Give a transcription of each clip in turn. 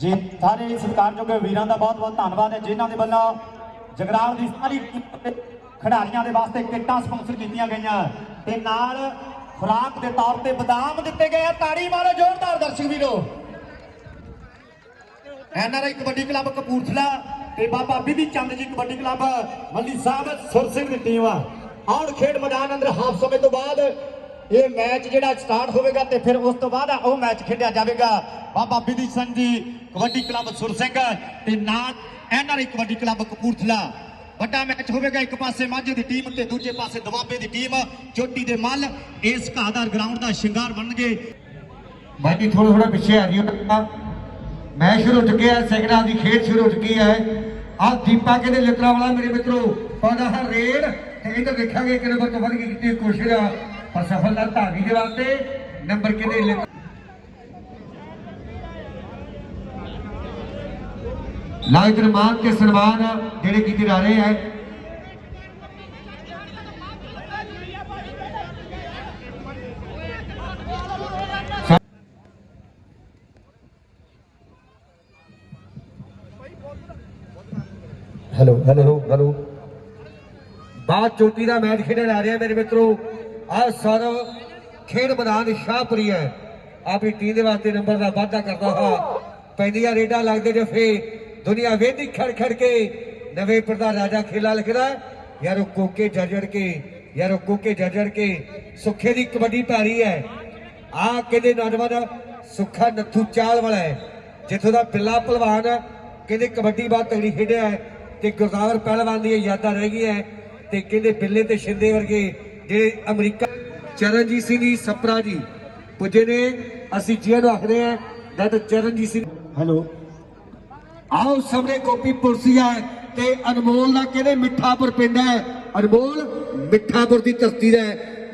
ਜੀ, ਸਾਰੇ ਸਤਿਕਾਰਯੋਗ ਵੀਰਾਂ ਦਾ ਬਹੁਤ ਬਹੁਤ ਧੰਨਵਾਦ ਹੈ, ਜਿਨ੍ਹਾਂ ਦੇ ਵੱਲੋਂ ਜਗਰਾਲ ਦੀ ਸਾਰੀ ਖਿਡਾਰੀਆਂ ਦੇ ਵਾਸਤੇ ਕਿੱਟਾਂ ਸਪਾਂਸਰ ਕੀਤੀਆਂ ਗਈਆਂ ਤੇ ਨਾਲ ਖੁਰਾਕ ਦੇ ਤੌਰ ਤੇ ਬਦਾਮ ਦਿੱਤੇ ਗਏ ਆ, ਤਾੜੀ ਮਾਰੋ, ਜ਼ੋਰਦਾਰ ਦਰਸ਼ਕ ਵੀਰੋ। ਐਨਆਰਆਈ ਕਬੱਡੀ ਕਲੱਬ ਕਪੂਰਥਲਾ ਤੇ ਬਾਬਾ ਬੀਬੀ ਚੰਦ ਜੀ ਕਬੱਡੀ ਕਲੱਬ, ਮੱਲੀ ਸਾਹਿਬ ਸੁਰ ਸਿੰਘ ਦੀ ਟੀਮ ਆ। ਆਉਣ ਖੇਡ ਮੈਦਾਨ ਅੰਦਰ ਹਾਫ ਸਮੇਂ ਤੋਂ ਬਾਅਦ ਇਹ ਮੈਚ ਜਿਹੜਾ ਸਟਾਰਟ ਹੋਵੇਗਾ ਤੇ ਫਿਰ ਉਸ ਤੋਂ ਬਾਅਦ ਉਹ ਮੈਚ ਖੇਡਿਆ ਜਾਵੇਗਾ। ਬਾਬਾ ਬਿਧੀ ਸਿੰਘ ਜੀ, ਕਬੱਡੀ ਕਲੱਬ ਸੁਰ ਸਿੰਘ ਤੇ ਨਾਲ ਐਨਆਰਆਈ ਕਬੱਡੀ ਕਲੱਬ ਕਪੂਰਥਲਾ। ਵੱਡਾ ਮੈਚ ਹੋਵੇਗਾ ਇੱਕ ਪਾਸੇ ਮਾਝੇ ਦੀ ਟੀਮ ਤੇ ਦੂਜੇ ਪਾਸੇ ਦਵਾਬੇ ਦੀ ਟੀਮ। ਚੋਟੀ ਦੇ ਮੱਲ ਇਸ ਘਾਹਦਾਰ ਗਰਾਊਂਡ ਦਾ ਸ਼ਿੰਗਾਰ ਬਣਨਗੇ। ਬਾਕੀ ਥੋੜਾ ਥੋੜਾ ਪਿੱਛੇ ਆ ਜਿਓ ਮੈਚ ਸ਼ੁਰੂ ਹੋ ਚੁੱਕਿਆ ਹੈ ਸੈਕਿੰਡ ਹਾਫ ਦੀ ਖੇਡ ਸ਼ੁਰੂ ਹੋ ਚੁੱਕੀ ਹੈ। ਆ ਦੀਪਾ ਕਹਿੰਦੇ ਲਿਕਰਾ ਵਾਲਾ ਮੇਰੇ ਮਿੱਤਰੋ ਪਾਦਾ ਹੈ ਰੇਡ ਤੇ ਇਧਰ ਦੇਖਾਂਗੇ ਕਿ ਨੰਬਰ ਤੋਂ ਵੱਧ ਕੇ ਕੀਤੀ ਕੋਸ਼ਿਸ਼ ਆ ਪਰ ਸਫਲਤਾ ਧਾਰੀ ਦੇ ਵਾਸਤੇ ਨੰਬਰ ਕਿਹਦੇ ਲਿਖ ਲਾਇਕ ਮਾਨ ਤੇ ਸਨਮਾਨ ਜਿਹੜੇ ਕੀਤੇ ਜਾ ਰਹੇ ਹੈ ਹੈਲੋ ਹੈਲੋ ਹੈਲੋ ਬਾਅਦ ਚੋਟੀ ਦਾ ਮੈਚ ਖੇਡਣ ਜਾ ਰਿਹਾ ਮੇਰੇ ਮਿੱਤਰੋ। ਆ ਸਰ, ਖੇਡ ਮੈਦਾਨ ਸ਼ਾਹਪੁਰੀ ਹੈ। ਆਪਣੀ ਟੀਮ ਦੇ ਵਾਸਤੇ ਨੰਬਰ ਦਾ ਵਾਅਦਾ ਕਰਦਾ ਹਾਂ। ਪੈਂਦੀਆਂ ਰੇਡਾਂ ਲੱਗਦੇ ਜਫੇ ਦੁਨੀਆ ਵੇਦੀ ਖੜ ਖੜ ਕੇ। ਨਵੇਂ ਪ੍ਰਦਾ ਰਾਜਾ ਖੇਲਾ ਲਿਖਦਾ ਯਾਰ ਕੋਕੇ ਜਰਜੜ ਕੇ, ਯਾਰ ਕੋਕੇ ਜਰਜੜ ਕੇ। ਸੁੱਖੇ ਦੀ ਕਬੱਡੀ ਭਾਰੀ ਹੈ। ਆ ਕਹਿੰਦੇ ਨੌਜਵਾਨ ਸੁੱਖਾ ਨੱਥੂ ਚਾਲ ਵਾਲਾ ਹੈ। ਜਿੱਥੋਂ ਦਾ ਬਿੱਲਾ ਪਹਿਲਵਾਨ ਕਹਿੰਦੇ ਕਬੱਡੀ ਬਾਤ ਤਗੜੀ ਖੇਡਿਆ ਤੇ ਗੁਰਦਾਵਰ ਪਹਿਲਵਾਨ ਦੀਆਂ ਯਾਦਾਂ ਰਹਿ ਗਈਆਂ ਤੇ ਕਹਿੰਦੇ ਬਿੱਲੇ ਤੇ ਸ਼ਿੰਦੇ ਵਰਗੇ ਜਿਹੜੇ ਅਮਰੀਕਾ ਚਰਨਜੀਤ ਸਿੰਘ ਜੀ ਸਪਰਾ ਜੀ ਪੁੱਜੇ ਨੇ। ਅਸੀਂ ਜੀ ਨੂੰ ਆਖਦੇ ਆ ਦਤ ਚਰਨਜੀਤ ਸਿੰਘ ਹੈਲੋ। ਆਓ ਸਾਹਮਣੇ ਗੋਪੀ ਪੁਲਸੀਆ ਹੈ ਤੇ ਅਨਮੋਲ ਦਾ ਕਹਿੰਦੇ ਮਿੱਠਾਪੁਰ ਪਿੰਡ ਹੈ। ਅਨਮੋਲ ਮਿੱਠਾਪੁਰ ਦੀ ਧਰਤੀ ਦਾ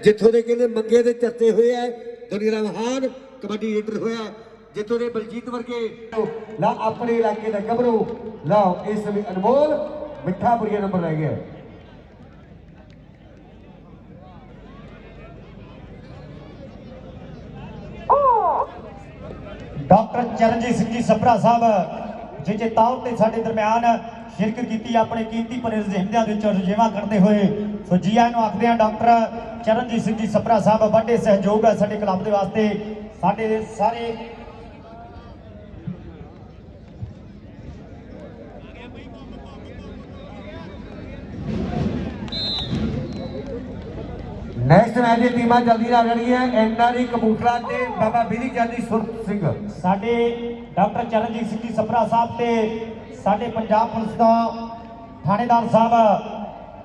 ਜਿੱਥੋਂ ਦੇ ਕਹਿੰਦੇ ਮੰਗੇ ਦੇ ਚਰਚੇ ਹੋਏ ਹੈ ਦੁਨੀਆ ਦਾ ਮਹਾਨ ਕਬੱਡੀ ਲੀਡਰ ਹੋਇਆ। ਜਿੱਥੋਂ ਦੇ ਬਲਜੀਤ ਵਰਗੇ। ਲਾ ਆਪਣੇ ਇਲਾਕੇ ਦਾ ਗੱਭਰੂ ਲਓ ਇਸ ਸਮੇਂ ਅਨਮੋਲ ਮਿੱਠਾਪੁਰੀਆ ਨੰਬਰ ਲੈ ਗਿਆ ਡਾਕਟਰ ਚਰਨਜੀਤ ਸਿੰਘ ਜੀ ਸਪਰਾ ਸਾਹਿਬ ਜਿਹਦੇ ਤੌਰ ਤੇ ਸਾਡੇ ਦਰਮਿਆਨ ਸ਼ਿਰਕਤ ਕੀਤੀ ਆਪਣੇ ਕੀਮਤੀ ਪਰ ਜ਼ਿੰਦਗੀਆਂ ਦੇ ਵਿੱਚ ਰਜੇਵਾ ਕਰਦੇ ਹੋਏ, ਸੋ ਜੀ ਆਇਆਂ ਨੂੰ ਆਖਦੇ ਆ ਡਾਕਟਰ ਚਰਨਜੀਤ ਸਿੰਘ ਜੀ ਸਪਰਾ ਸਾਹਿਬ, ਵੱਡੇ ਸਹਿਯੋਗ ਹੈ ਸਾਡੇ ਕਲੱਬ ਦੇ ਵਾਸਤੇ। ਸਾਡੇ ਸਾਰੇ ਨੈਕਸਟ ਮੈਚ ਦੀ ਟੀਮਾਂ ਜਲਦੀ ਨਾਲ ਰਹੀਆਂ ਐਨਆਰਈ ਕਬੂਤਰਾ ਤੇ ਬਾਬਾ ਬਿਧੀ ਚੰਦੀ ਸੁਰ ਸਿੰਘ। ਸਾਡੇ ਡਾਕਟਰ ਚਰਨਜੀਤ ਸਿੰਘ ਜੀ ਸਪਰਾ ਸਾਹਿਬ ਤੇ ਸਾਡੇ ਪੰਜਾਬ ਪੁਲਿਸ ਦਾ ਥਾਣੇਦਾਰ ਸਾਹਿਬ,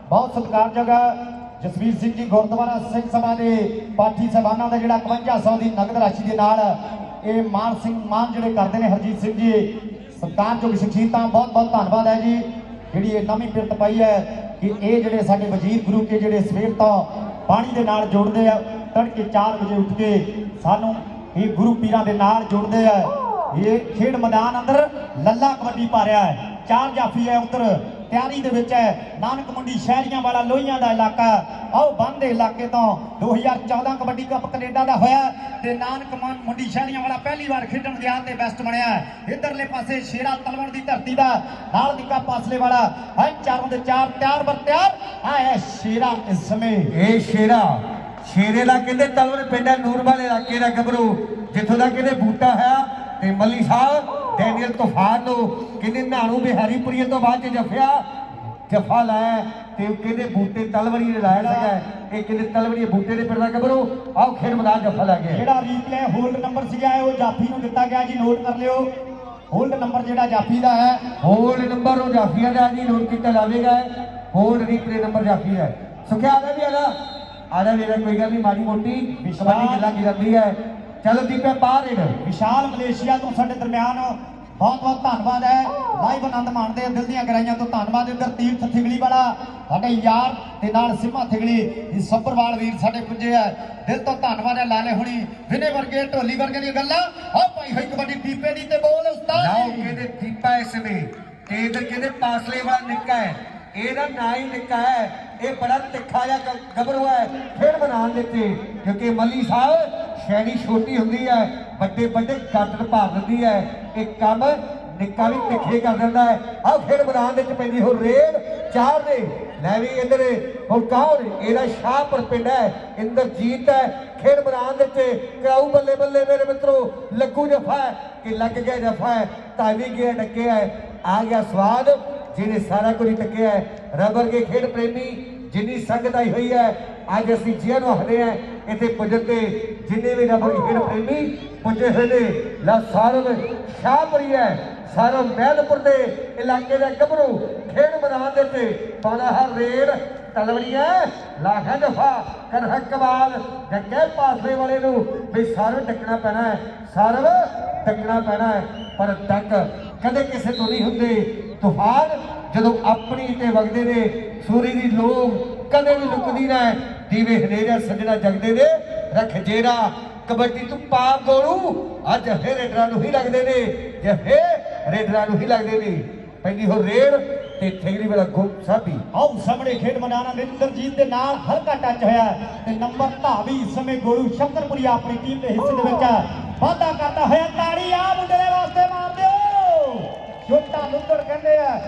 ਬਹੁਤ ਸਤਿਕਾਰਯੋਗ ਜਸਵੀਰ ਸਿੰਘ ਜੀ ਗੁਰਦੁਆਰਾ ਸਿੰਘ ਸਭਾ ਦੇ ਪਾਠੀ ਸਹਿਬਾਨਾਂ ਦਾ ਜਿਹੜਾ 5100 ਦੀ ਨਗਦ ਰਾਸ਼ੀ ਦੇ ਨਾਲ ਇਹ ਮਾਨ ਸਿੰਘ ਮਾਨ ਜਿਹੜੇ ਕਰਦੇ ਨੇ ਹਰਜੀਤ ਸਿੰਘ ਜੀ ਸਤਿਕਾਰਯੋਗ ਸ਼ਖਸੀਅਤਾਂ, ਬਹੁਤ ਬਹੁਤ ਧੰਨਵਾਦ ਹੈ ਜੀ। ਜਿਹੜੀ ਇਹ ਨਵੀਂ ਪਿਰਤ ਪਾਈ ਹੈ ਕਿ ਇਹ ਜਿਹੜੇ ਸਾਡੇ ਵਜ਼ੀਰ ਗੁਰੂ ਕੇ ਜਿਹੜੇ ਸਵੇਰ ਤੋਂ ਪਾਣੀ ਦੇ ਨਾਲ ਜੋੜਦੇ ਆ, ਤੜਕੇ 4 ਵਜੇ ਉੱਠ ਕੇ ਸਾਨੂੰ ਇਹ ਗੁਰੂ ਪੀਰਾਂ ਦੇ ਨਾਲ ਜੁੜਦੇ ਆ। ਇਹ ਖੇਡ ਮੈਦਾਨ ਅੰਦਰ ਲੱਲਾ ਕਬੱਡੀ ਪਾ ਰਿਹਾ ਹੈ। ਚਾਰ ਜਾਫੀ ਹੈ ਉੱਧਰ। ਤਿਆਰੀ ਦੇ ਵਿੱਚ ਹੈ। ਨਾਨਕ ਮੰਡੀ ਸ਼ਹਿਰੀਆਂ ਵਾਲਾ ਲੋਹੀਆਂ ਦਾ ਇਲਾਕਾ। ਆਓ, ਬੰਦ ਦੇ ਇਲਾਕੇ ਤੋਂ। 2014 ਕਬੱਡੀ ਕੱਪ ਕੈਨੇਡਾ ਦਾ ਹੋਇਆ ਤੇ ਨਾਨਕ ਮੰਡੀ ਸ਼ਹਿਰੀਆਂ ਵਾਲਾ ਪਹਿਲੀ ਵਾਰ ਖੇਡਣ ਗਿਆ ਤੇ ਬੈਸਟ ਬਣਿਆ ਹੈ। ਪਾਸੇ ਸ਼ੇਰਾ ਤਲਵਣ ਦੀ ਧਰਤੀ ਦਾ, ਨਾਲ ਨਿੱਕਾ ਪਾਸਲੇ ਵਾਲਾ। ਹੈ ਚਾਰੋਂ ਦੇ ਚਾਰ ਤਿਆਰ ਬਰ ਤਿਆਰ। ਆ ਸ਼ੇਰਾ ਇਸ ਸਮੇਂ। ਇਹ ਸ਼ੇਰਾ, ਸ਼ੇਰੇ ਦਾ ਕਹਿੰਦੇ ਤਲਵਰ ਪਿੰਡ ਹੈ ਨੂਰਵਾਲ ਇਲਾਕੇ ਦਾ ਗੱਭਰੂ। ਜਿੱਥੋਂ ਦਾ ਕਹਿੰਦੇ ਬੂਟਾ ਹੈ ਤੇ ਮੱਲੀ ਸਾਹਿਬ। ਡੈਨੀਅਲ ਤੂਫਾਨ ਨੂੰ ਕਹਿੰਦੇ ਨਾਣੂ ਬਿਹਾਰੀਪੁਰੀਏ ਤੋਂ ਬਾਅਦ ਜਫਿਆ ਜਫਾ ਲਾਇਆ ਤੇ ਕਹਿੰਦੇ ਬੂਟੇ ਤਲਵਰੀ ਨੇ ਲਾਇਆ ਸੀਗਾ ਇਹ ਕਹਿੰਦੇ ਤਲਵਰੀ ਬੂਟੇ ਦੇ ਪਿੰਡ ਦਾ ਗੱਭਰੂ ਆਓ ਖੇਡ ਮੈਦਾਨ ਜਫਾ ਲੈ ਗਿਆ ਜਿਹੜਾ ਰੀਪਲੇ ਹੋਲਡ ਨੰਬਰ ਸੀਗਾ ਉਹ ਜਾਫੀ ਨੂੰ ਦਿੱਤਾ ਗਿਆ ਜੀ ਨੋਟ ਕਰ ਲਿਓ। ਹੋਲਡ ਨੰਬਰ ਜਿਹੜਾ ਜਾਫੀ ਦਾ ਹੈ। ਹੋਲਡ ਨੰਬਰ ਉਹ ਜਾਫੀਆ ਦਾ ਜੀ ਨੋਟ ਕੀਤਾ ਜਾਵੇਗਾ ਹੋਲਡ ਰੀਪਲੇ ਨੰਬਰ ਜਾਫੀ ਹੈ। ਸੁਖਿਆ ਆ ਵੀ ਆਦਾ ਆਦਾ ਵੀਰਾ ਕੋਈ ਗੱਲ ਨਹੀਂ ਮਾੜੀ ਮੋਟੀ ਕਬੱਡੀ ਗੱਲਾਂ ਕੀ ਜਾਂਦੀ ਹੈ? ਚਲੋ ਦੀਪੇ ਬਾਹਰ ਇਹਨ ਵਿਸ਼ਾਲ ਮਲੇਸ਼ੀਆ ਤੋਂ ਸਾਡੇ ਦਰਮਿਆਨ ਬਹੁਤ ਬਹੁਤ ਧੰਨਵਾਦ ਹੈ। ਲਾਈਵ ਆਨੰਦ ਮਾਣਦੇ ਦਿਲ ਦੀਆਂ ਗਹਿਰਾਈਆਂ ਤੋਂ ਧੰਨਵਾਦ। ਇੱਧਰ ਤੀਰਥ ਥਿਗਲੀ ਵਾਲਾ, ਸਾਡੇ ਯਾਰ ਤੇ ਨਾਲ ਸਿੰਮਾ ਥਿਗਲੀ, ਇਹ ਸੱਭਰਵਾਲ ਵੀਰ ਸਾਡੇ ਪੁੱਜੇ ਆ। ਦਿਲ ਤੋਂ ਧੰਨਵਾਦ ਹੈ, ਲਾਲੇ ਹੁਣੀ, ਵਿਨੇ ਵਰਗੇ, ਢੋਲੀ ਵਰਗੇ ਦੀਆਂ ਗੱਲਾਂ। ਆ ਪਾਈ ਹੋਈ ਕਬੱਡੀ ਟੀਪੇ ਦੀ ਤੇ ਬੋਲ ਉਸਤਾਦ ਲਾਓ ਕਹਿੰਦੇ ਦੀਪਾ ਇਸ ਨੇ। ਤੇ ਇਧਰ ਕਹਿੰਦੇ ਪਾਸਲੇ ਵਾਲਾ ਨਿੱਕਾ ਹੈ, ਇਹਦਾ ਨਾਂ ਹੀ ਨਿੱਕਾ ਹੈ। ਇਹ ਬੜਾ ਤਿੱਖਾ ਜਿਹਾ ਗ- ਗੱਭਰੂ ਹੈ। ਫਿਰ ਬਣਾਉਣ ਦਿੱਤੇ, ਕਿਉਂਕਿ ਮੱਲੀ ਸਾਹਿਬ ਸ਼ੈਣੀ ਛੋਟੀ ਹੁੰਦੀ ਹੈ, ਵੱਡੇ ਵੱਡੇ ਗਾਟਰ ਭਾਰ ਦਿੰਦੀ ਹੈ, ਇਹ ਕੰਮ ਨਿੱਕਾ ਵੀ ਤਿੱਖੇ ਕਰ ਦਿੰਦਾ ਹੈ। ਆਹ ਖੇਡ ਮੈਦਾਨ ਦੇ ਵਿੱਚ ਪੈਂਦੀ ਹੋ ਰੇਡ ਚਾਰ ਨੇ ਲੈ ਵੀ ਇੱਧਰ ਹੁਣ ਕੌਣ? ਇਹਦਾ ਸ਼ਾਹਪੁਰ ਪਿੰਡ ਹੈ, ਇੰਦਰਜੀਤ ਹੈ। ਖੇਡ ਮੈਦਾਨ ਦੇ ਵਿੱਚ ਕਰਾਊ ਬੱਲੇ ਬੱਲੇ ਮੇਰੇ ਮਿੱਤਰੋ, ਲੱਗੂ ਜਫਾ ਹੈ ਕਿ ਲੱਗ ਗਿਆ ਜਫਾ ਹੈ, ਤਾਂ ਗਿਆ, ਡੱਕਿਆ ਹੈ। ਆ ਗਿਆ ਸਵਾਦ, ਜਿਹਨੇ ਸਾਰਾ ਕੁਝ ਟੱਕਿਆ ਹੈ। ਰਬਰ ਕੇ ਖੇਡ ਪ੍ਰੇਮੀ, ਜਿੰਨੀ ਸੰਗਤ ਆਈ ਹੋਈ ਹੈ, ਅੱਜ ਅਸੀਂ ਜੀਆਂ ਨੂੰ ਹੱਦੇ ਆ ਇੱਥੇ ਪੁੱਜਣ ਤੇ ਜਿੰਨੇ ਵੀ ਰਬਰ ਕੇ ਖੇਡ ਪ੍ਰੇਮੀ ਪੁੱਜੇ ਹੋਏ ਨੇ। ਲਾ ਸਾਰਵ ਸ਼ਾਹਪੁਰੀ ਹੈ ਸਾਰਵ ਮਹਿਲਪੁਰ ਦੇ ਇਲਾਕੇ ਦਾ ਗੱਭਰੂ ਖੇਡ ਮੈਦਾਨ ਦੇ ਤੇ ਪਾਣਾ ਹਰ ਰੇਡ। ਤਲਵੜੀਆਂ ਲਾਖਾਂ ਦਫਾ ਕਰਹ ਕਮਾਲ। ਜੱਗੇ ਪਾਸਲੇ ਵਾਲੇ ਨੂੰ ਵੀ ਸਾਰਵ ਟੱਕਣਾ ਪੈਣਾ ਹੈ ਸਾਰਵ ਟੱਕਣਾ ਪੈਣਾ ਹੈ। ਪਰ ਟੱਕ ਕਦੇ ਕਿਸੇ ਤੋਂ ਨਹੀਂ ਹੁੰਦੇ ਤੂਫਾਨ। ਜਦੋਂ ਆਪਣੀ ਤੇ ਵਗਦੇ ਨੇ, ਸੂਰੀ ਦੀ ਲੋਗ ਕਦੇ ਵੀ ਲੁਕਦੀ ਨਾ ਦੀਵੇ ਹਨੇਰਾ ਸੱਜਣਾ ਜਗਦੇ ਨੇ, ਰਖ ਜੇਰਾ, ਕਬੱਡੀ ਤੂੰ ਪਾਪ ਗੋਲੂ। ਅੱਜ ਫੇ ਰੇਡਰਾਂ ਨੂੰ ਹੀ ਲੱਗਦੇ ਨੇ, ਜੇ ਰੇਡਰਾਂ ਨੂੰ ਹੀ ਲੱਗਦੇ ਨੇ। ਪੈਂਦੀ ਹੋ ਰੇਡ ਤੇ ਠੇਗਰੀ ਵਾਲਾ ਗੁੰਮ ਸਾਬੀ। ਆਓ ਸਾਹਮਣੇ ਖੇਡ ਮੈਦਾਨ ਅਮਰਿੰਦਰਜੀਤ ਦੇ ਨਾਲ ਹਲਕਾ ਟੱਚ ਹੋਇਆ ਤੇ ਨੰਬਰ ਧਾਵੀ ਸਮੇਂ ਗੋਲੂ ਸ਼ੰਕਰਪੁਰੀ ਆਪਣੀ ਟੀਮ ਦੇ ਹਿੱਸੇ ਦੇ ਵਿੱਚ ਵਾਧਾ ਕਰਦਾ ਹੋਇਆ ਤਾੜੀ ਆ, ਮੁੰਡੇ ਦੇ ਵਾਸਤੇ ਮਾਰ ਦਿਓ। ਛੋਟਾ ਲੁੱਟੜ ਕਹਿੰਦੇ ਆ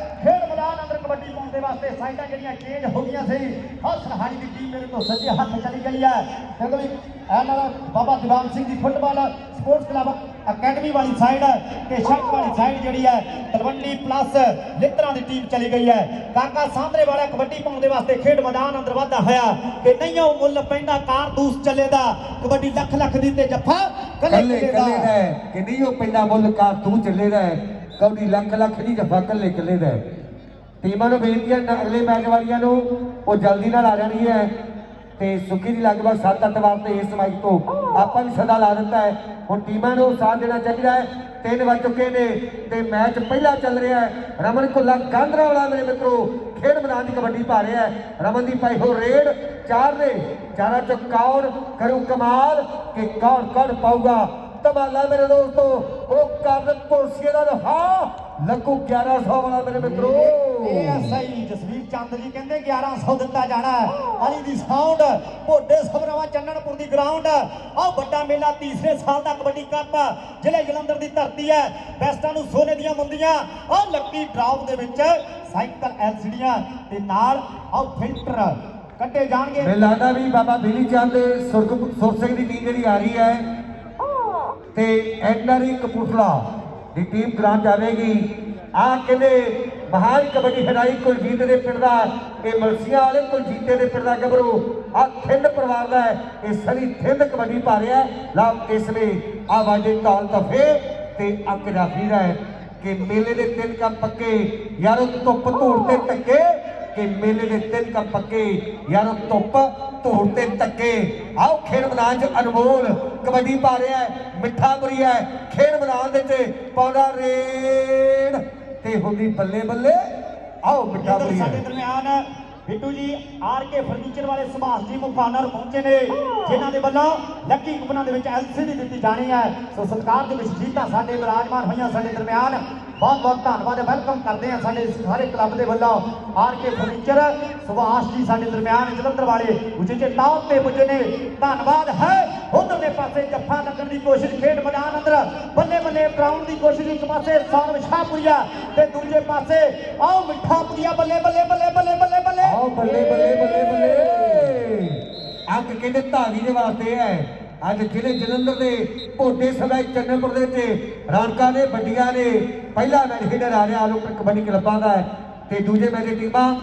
ਕਬੱਡੀ ਪਾਉਣ ਦੇ ਵਾਸਤੇ ਸਾਈਡਾਂ ਜਿਹੜੀਆਂ ਚੇਂਜ ਹੋ ਗਈਆਂ ਸੀ ਹਸਨ ਹਾਜੀ ਦੀ ਟੀਮ ਮੇਰੇ ਤੋਂ ਸੱਜੇ ਹੱਥ ਚਲੀ ਗਈ ਹੈ। ਕਿਉਂਕਿ ਵੀ ਇਹ ਨਾਲ ਬਾਬਾ ਦੀਵਾਨ ਸਿੰਘ ਦੀ ਫੁੱਟਬਾਲ ਸਪੋਰਟਸ ਕਲੱਬ ਅਕੈਡਮੀ ਵਾਲੀ ਸਾਈਡ ਤੇ ਸ਼ਰਕ ਵਾਲੀ ਸਾਈਡ ਜਿਹੜੀ ਹੈ ਤਲਵੰਡੀ ਪਲੱਸ ਲਿੱਤਰਾਂ ਦੀ ਟੀਮ ਚਲੀ ਗਈ ਹੈ। ਕਾਕਾ ਸਾਹਮਣੇ ਵਾਲਾ ਕਬੱਡੀ ਪਾਉਣ ਦੇ ਵਾਸਤੇ ਖੇਡ ਮੈਦਾਨ ਅੰਦਰ ਵਾਧਾ ਹੋਇਆ ਕਿ ਨਹੀਂ ਉਹ ਮੁੱਲ ਪੈਂਦਾ ਕਾਰਤੂਸ ਚੱਲੇ ਦਾ ਕਬੱਡੀ ਲੱਖ ਲੱਖ ਦੀ ਤੇ ਜੱਫਾ ਕੱਲੇ ਕੱਲੇ ਦਾ। ਦਾ ਕਿ ਨਹੀਂ ਉਹ ਪਹਿਲਾ ਮੁੱਲ ਕਾਰ ਤੂੰ ਚੱਲੇ ਦਾ ਕੌਡੀ ਲੱਖ ਲੱਖ ਦੀ ਜਫਾ ਕੱਲੇ ਕੱਲੇ ਦਾ ਟੀਮਾਂ ਨੂੰ ਬੇਨਤੀ ਹੈ ਅਗਲੇ ਮੈਚ ਵਾਲੀਆਂ ਨੂੰ ਉਹ ਜਲਦੀ ਨਾਲ ਆ ਜਾਣੀ ਹੈ ਤੇ ਸੁੱਕੀ ਦੀ ਲਗਭਗ 7-8 ਵਾਰ ਤੇ ਇਸ ਮੈਚ ਤੋਂ ਆਪਾਂ ਵੀ ਸਦਾ ਲਾ ਦਿੱਤਾ ਹੈ। ਹੁਣ ਟੀਮਾਂ ਨੂੰ ਸਾਥ ਦੇਣਾ ਚਾਹੀਦਾ ਹੈ। ਤਿੰਨ ਵੱਜ ਚੁੱਕੇ ਨੇ ਤੇ ਮੈਚ ਪਹਿਲਾ ਚੱਲ ਰਿਹਾ ਹੈ। ਰਮਨ ਕੁੱਲਾ ਗਾਂਧਰਾ ਵਾਲਾ ਮੇਰੇ ਮਿੱਤਰੋ, ਖੇਡ ਮੈਦਾਨ ਦੀ ਕਬੱਡੀ ਪਾ ਰਿਹਾ ਹੈ। ਰਮਨ ਦੀ ਪਾਈ ਹੋ ਰੇਡ, ਚਾਰ ਨੇ, ਚਾਰਾਂ ਚੋਂ ਕੌਣ ਕਰੂ ਕਮਾਲ ਕਿ ਕੌਣ ਕੌਣ ਪਾਊਗਾ? ਤਬਾਲਾ ਮੇਰੇ ਦੋਸਤੋ, ਉਹ ਕਰ ਪੁਲਸੀਏ ਦਾ ਦਫਾ ਲੱਗੂ 1100 ਵਾਲਾ ਮੇਰੇ ਮਿੱਤਰੋ। ਇਹ ਆ ਸਹੀ ਜਸਵੀਰ ਚੰਦ ਜੀ ਕਹਿੰਦੇ 1100 ਦਿੱਤਾ ਜਾਣਾ ਹੈ। ਅਲੀ ਦੀ ਸਾਊਂਡ ਭੋਡੇ ਸਭਰਾਵਾ ਚੰਨਣਪੁਰ ਦੀ ਗਰਾਊਂਡ ਆਹ ਵੱਡਾ ਮੇਲਾ ਤੀਸਰੇ ਸਾਲ ਦਾ ਕਬੱਡੀ ਕੱਪ ਜ਼ਿਲ੍ਹੇ ਜਲੰਧਰ ਦੀ ਧਰਤੀ ਹੈ। ਬੈਸਟਾਂ ਨੂੰ ਸੋਨੇ ਦੀਆਂ ਮੁੰਦੀਆਂ। ਆਹ ਲੱਕੀ ਡਰਾਉ ਦੇ ਵਿੱਚ ਸਾਈਕਲ, ਐਲਸੀਡੀਆਂ ਤੇ ਨਾਲ ਆਹ ਫਿਲਟਰ ਕੱਢੇ ਜਾਣਗੇ। ਮੈਨੂੰ ਲੱਗਦਾ ਵੀ ਬਾਬਾ ਬਿਲੀ ਚੰਦ, ਸੁਰਗ ਸੁਰ ਸਿੰਘ ਦੀ ਟੀਮ ਜਿਹੜੀ ਆ ਰਹੀ ਹੈ, ਤੇ ਐਡਨਰੀ ਕਪੂਰਥਲਾ ਦੀ ਟੀਮ ਗ੍ਰਾਂਟ ਜਾਵੇਗੀ। ਆ ਕਹਿੰਦੇ ਮਹਾਨ ਕਬੱਡੀ ਖਿਡਾਰੀ ਕੁਲਜੀਤ ਦੇ ਪਿੰਡ ਦਾ, ਇਹ ਮਲਸੀਆਂ ਵਾਲੇ ਕੁਲਜੀਤੇ ਦੇ ਪਿੰਡ ਦਾ ਗੱਭਰੂ, ਆ ਥਿੰਦ ਪਰਿਵਾਰ ਦਾ ਇਹ ਸਨੀ ਥਿੰਦ ਕਬੱਡੀ ਪਾ ਰਿਹਾ ਹੈ। ਇਸ ਲਈ ਆ ਤਾਲ ਤਫੇ ਤੇ ਅੱਕ ਜਾਫੀ ਦਾ ਹੈ ਕਿ ਮੇਲੇ ਦੇ ਤਿੰਨ ਕੰਮ ਪੱਕੇ, ਯਾਰੋ ਧੁੱਪ ਧੂੜ ਤੇ ਟੱਕੇ ਕਿ ਮੇਲੇ ਦੇ ਤਿੰਨ ਕੰਮ ਪੱਕੇ, ਯਾਰੋ ਧੁੱਪ ਧੂੜ ਤੇ ਟੱਕੇ ਆਓ, ਖੇਡ ਮੈਦਾਨ 'ਚ ਅਨਮੋਲ ਕਬੱਡੀ ਪਾ ਰਿਹਾ ਹੈ, ਮਿੱਠਾ ਬੁਰੀਆ ਹੈ, ਖੇਡ ਮੈਦਾਨ ਦੇ 'ਚ ਪਾਉਂਦਾ ਰੇਡ ਤੇ ਹੁੰਦੀ ਬੱਲੇ ਬੱਲੇ। ਆਓ ਮਿੱਠਾ ਇੱਧਰ ਸਾਡੇ ਦਰਮਿਆਨ ਬਿੱਟੂ ਜੀ ਆਰ ਕੇ ਫਰਨੀਚਰ ਵਾਲੇ ਸੁਭਾਸ਼ ਜੀ ਮੁਖਾਨਰ ਪਹੁੰਚੇ ਨੇ ਜਿਨ੍ਹਾਂ ਦੇ ਵੱਲੋਂ ਲੱਕੀ ਕੁਪਨਾਂ ਦੇ ਵਿੱਚ ਐਲਸੀਡੀ ਦਿੱਤੀ ਜਾਣੀ ਹੈ। ਸੋ ਸਤਿਕਾਰ ਦੇ ਵਿੱਚ ਜੀਤਾਂ ਸਾਡੇ ਵਿਰਾਜਮਾਨ ਹੋਈਆਂ ਸਾਡੇ ਦਰਮਿਆਨ। ਬਹੁਤ ਬਹੁਤ ਧੰਨਵਾਦ। ਵੈਲਕਮ ਕਰਦੇ ਹਾਂ ਸਾਡੇ ਸਾਰੇ ਕਲੱਬ ਦੇ ਵੱਲੋਂ। ਆਰ ਕੇ ਫਰਨੀਚਰ ਸੁਭਾਸ਼ ਜੀ ਸਾਡੇ ਦਰਮਿਆਨ ਜਲੰਧਰ ਵਾਲੇ ਉਚੇਚੇ ਟਾਪ ਤੇ ਪੁੱਜੇ ਨੇ। ਧੰਨਵਾਦ। ਹੈ ਉਧਰਲੇ ਪਾਸੇ ਜੱਫਾ ਲੱਗਣ ਦੀ ਕੋਸ਼ਿਸ਼, ਖੇਡ ਮੈਦਾਨ ਅੰਦਰ ਬੱਲੇ ਬੱਲੇ ਗਰਾਊਂਡ ਦੀ ਕੋਸ਼ਿਸ਼ ਇੱਕ ਪਾਸੇ ਸੌਰਵ ਸ਼ਾਹਪੁਰੀਆ ਤੇ ਦੂਜੇ ਪਾਸੇ। ਆਓ ਮਿੱਠਾਪੁਰੀਆ, ਬੱਲੇ ਬੱਲੇ ਬੱਲੇ ਬੱਲੇ ਬੱਲੇ ਬੱਲੇ। ਆਓ ਬੱਲੇ ਬੱਲੇ ਬੱਲੇ ਬੱਲੇ। ਅੱਗ ਕਹਿੰਦੇ ਧਾਰੀ ਦੇ ਵਾਸਤੇ ਹੈ? ਅੱਜ ਜ਼ਿਲ੍ਹੇ ਜਲੰਧਰ ਦੇ ਭੋਡੇ ਸਭਾ ਚੰਨਪੁਰ ਦੇ ਵਿੱਚ ਰੌਣਕਾਂ ਨੇ, ਵੱਡੀਆਂ ਨੇ। ਪਹਿਲਾ ਮੈਚ ਖੇਡਣ ਆ ਰਿਹਾ ਆਲੋਕ ਕਬੱਡੀ ਕਲੱਬਾਂ ਦਾ ਹੈ ਤੇ ਦੂਜੇ ਮੈਚ ਦੀ ਟੀਮਾਂ